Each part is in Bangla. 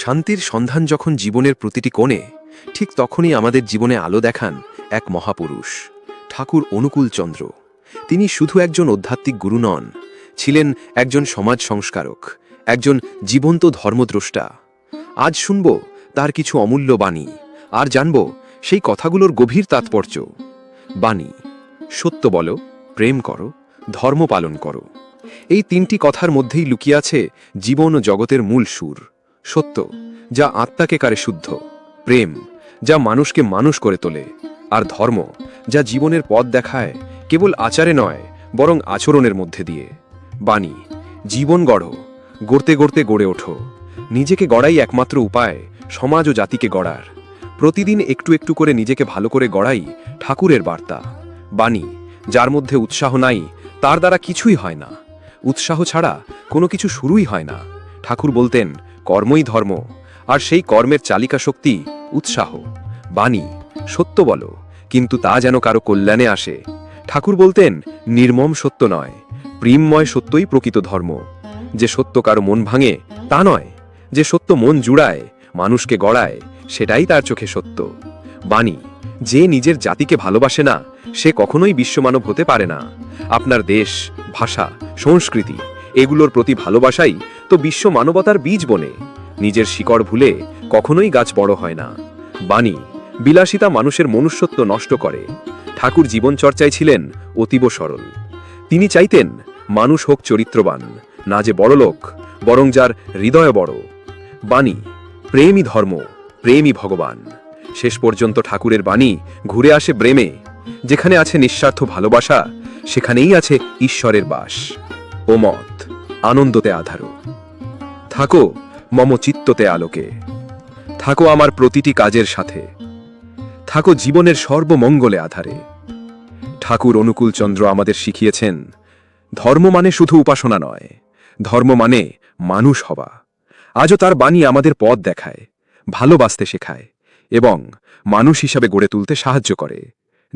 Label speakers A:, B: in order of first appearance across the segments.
A: শান্তির সন্ধান যখন জীবনের প্রতিটি কোণে, ঠিক তখনই আমাদের জীবনে আলো দেখান এক মহাপুরুষ, ঠাকুর অনুকূল চন্দ্র। তিনি শুধু একজন আধ্যাত্মিক গুরু নন, ছিলেন একজন সমাজ সংস্কারক, একজন জীবন্ত ধর্মদ্রষ্টা। আজ শুনব তার কিছু অমূল্য বাণী, আর জানব সেই কথাগুলোর গভীর তাৎপর্য। বাণী, সত্য বলো, প্রেম করো, ধর্ম পালন করো। এই তিনটি কথার মধ্যেই লুকিয়ে আছে জীবন ও জগতের মূল সুর। সত্য, যা আত্মাকে কারে শুদ্ধ, প্রেম, যা মানুষকে মানুষ করে তোলে, আর ধর্ম, যা জীবনের পথ দেখায়, কেবল আচারে নয়, বরং আচরণের মধ্যে দিয়ে। বাণী, জীবন গড়ো, গড়তে গড়তে গড়ে ওঠো। নিজেকে গড়াই একমাত্র উপায়, সমাজ ও জাতিকে গড়ার। প্রতিদিন একটু একটু করে নিজেকে ভালো করে গড়াই ঠাকুরের বার্তা। বাণী, যার মধ্যে উৎসাহ নাই, তার দ্বারা কিছুই হয় না। উৎসাহ ছাড়া কোনো কিছু শুরুই হয় না। ঠাকুর বলতেন, কর্মই ধর্ম, আর সেই কর্মের চালিকা শক্তি উৎসাহ। বাণী, সত্য বলো, কিন্তু তা যেন কারও কল্যাণে আসে। ঠাকুর বলতেন, নির্মম সত্য নয়, প্রেমময় সত্যই প্রকৃত ধর্ম। যে সত্য কারও মন ভাঙে, তা নয়। যে সত্য মন জুড়ায়, মানুষকে গড়ায়, সেটাই তার চোখে সত্য। বাণী, যে নিজের জাতিকে ভালোবাসে না, সে কখনোই বিশ্বমানব হতে পারে না। আপনার দেশ, ভাষা, সংস্কৃতি এগুলোর প্রতি ভালোবাসাই তো বিশ্ব মানবতার বীজ বনে। নিজের শিকড় ভুলে কখনোই গাছ বড় হয় না। বাণী, বিলাসিতা মানুষের মনুষ্যত্ব নষ্ট করে। ঠাকুর জীবন চর্চায় ছিলেন অতীব সরল। তিনি চাইতেন মানুষ হোক চরিত্রবান, না যে বড় লোক, বরং যার হৃদয় বড়। বাণী, প্রেমই ধর্ম, প্রেমই ভগবান। শেষ পর্যন্ত ঠাকুরের বাণী ঘুরে আসে ব্রেমে, যেখানে আছে নিঃস্বার্থ ভালোবাসা, সেখানেই আছে ঈশ্বরের বাস। ও মত। আনন্দতে আধারো। থাকো, মম চিত্ততে আলোকে। থাকো আমার প্রতিটি কাজের সাথে। থাকো জীবনের সর্বমঙ্গলে আধারে। ঠাকুর অনুকূল চন্দ্র আমাদের শিখিয়েছেন, ধর্ম মানে শুধু উপাসনা নয়, ধর্ম মানে মানুষ হওয়া। আজও তার বাণী আমাদের পথ দেখায়, ভালোবাসতে শেখায় এবং মানুষ হিসাবে গড়ে তুলতে সাহায্য করে।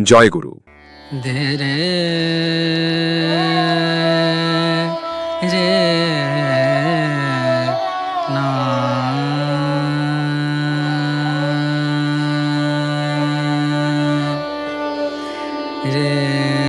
A: জয় গুরু।